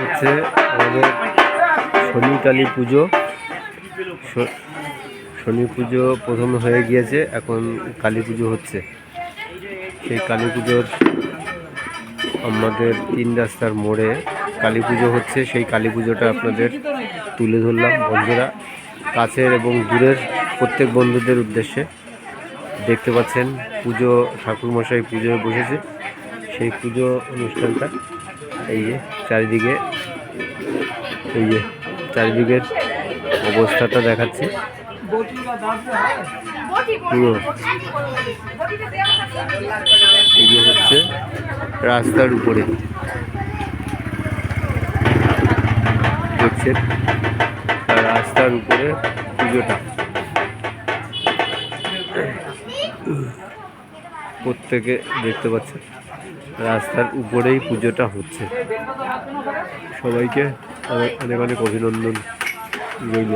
হচ্ছে আমাদের শনি কালী পুজো। শনি পুজো প্রথম হয়ে গিয়েছে, এখন কালী পুজো হচ্ছে। সেই কালী পুজোর আমাদের তিন রাস্তার মোড়ে কালী পুজো হচ্ছে। সেই কালী পুজোটা আপনাদের তুলে ধরলাম বন্ধুরা। কাছের এবং দূরের প্রত্যেক বন্ধুদের উদ্দেশ্যে। দেখতে পাচ্ছেন পুজো, ঠাকুরমশাই পুজোয় বসেছে। সেই পুজো অনুষ্ঠানটা। এই যে চারিদিকে, এই যে চারিদিকের অবস্থাটা দেখাচ্ছে। পুরো। পুজো হচ্ছে রাস্তার উপরে। দেখছেন? রাস্তার উপরে পুজোটা। প্রত্যেকে দেখতে পাচ্ছেন। রাস্তার উপরেই পুজোটা হচ্ছে। সবাইকে অনেক অনেক অভিনন্দন রইল।